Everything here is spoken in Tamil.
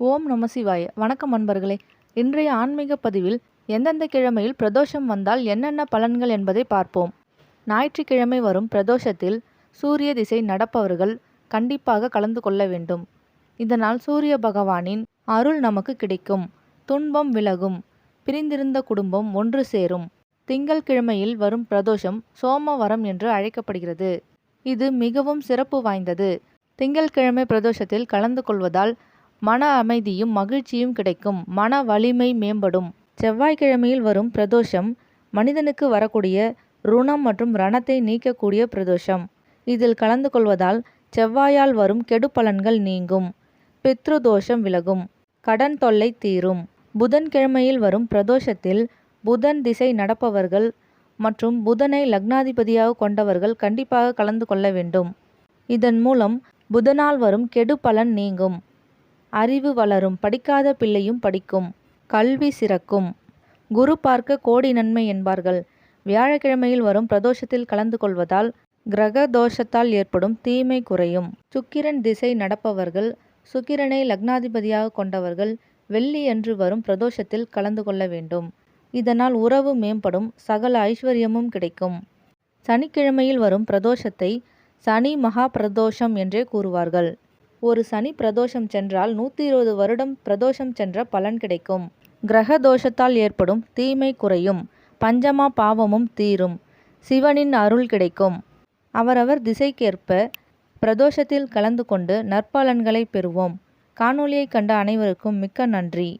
ஓம் நம சிவாய. வணக்கம் அன்பர்களே. இன்றைய ஆன்மீக பதிவில் எந்தெந்த கிழமையில் பிரதோஷம் வந்தால் என்னென்ன பலன்கள் என்பதை பார்ப்போம். ஞாயிற்றுக்கிழமை வரும் பிரதோஷத்தில் சூரிய திசை நடப்பவர்கள் கண்டிப்பாக கலந்து கொள்ள வேண்டும். இதனால் சூரிய பகவானின் அருள் நமக்கு கிடைக்கும். துன்பம் விலகும். பிரிந்திருந்த குடும்பம் ஒன்று சேரும். திங்கள் கிழமையில் வரும் பிரதோஷம் சோமவரம் என்று அழைக்கப்படுகிறது. இது மிகவும் சிறப்பு வாய்ந்தது. திங்கள்கிழமை பிரதோஷத்தில் கலந்து கொள்வதால் மன அமைதியும் மகிழ்ச்சியும் கிடைக்கும். மன வலிமை மேம்படும். செவ்வாய்க்கிழமையில் வரும் பிரதோஷம் மனிதனுக்கு வரக்கூடிய ருணம் மற்றும் ரணத்தை நீக்கக்கூடிய பிரதோஷம். இதில் கலந்து கொள்வதால் செவ்வாயால் வரும் கெடு பலன்கள் நீங்கும். பித்ரு தோஷம் விலகும். கடன் தொல்லை தீரும். புதன்கிழமையில் வரும் பிரதோஷத்தில் புதன் திசை நடப்பவர்கள் மற்றும் புதனை லக்னாதிபதியாக கொண்டவர்கள் கண்டிப்பாக கலந்து கொள்ள வேண்டும். இதன் மூலம் புதனால் வரும் கெடு பலன் நீங்கும். அறிவு வளரும் படிக்காத பிள்ளையும் படிக்கும் கல்வி சிறக்கும். குரு பார்க்க கோடி நன்மை என்பார்கள். வியாழக்கிழமையில் வரும் பிரதோஷத்தில் கலந்து கொள்வதால் கிரக தோஷத்தால் ஏற்படும் தீமை குறையும். சுக்கிரன் திசை நடப்பவர்கள் சுக்கிரனை லக்னாதிபதியாக கொண்டவர்கள் வெள்ளி என்று வரும் பிரதோஷத்தில் கலந்து கொள்ள வேண்டும். இதனால் உறவு மேம்படும் சகல ஐஸ்வர்யமும் கிடைக்கும். சனிக்கிழமையில் வரும் பிரதோஷத்தை சனி மகா பிரதோஷம் என்றே கூறுவார்கள். ஒரு சனி பிரதோஷம் சென்றால் நூற்றி இருபது வருடம் பிரதோஷம் சென்ற பலன் கிடைக்கும். கிரக தோஷத்தால் ஏற்படும் தீமை குறையும். பஞ்சமா பாவமும் தீரும். சிவனின் அருள் கிடைக்கும். அவரவர் திசைக்கேற்ப பிரதோஷத்தில் கலந்து கொண்டு நற்பலன்களை பெறுவோம். காணொளியை கண்ட அனைவருக்கும் மிக்க நன்றி.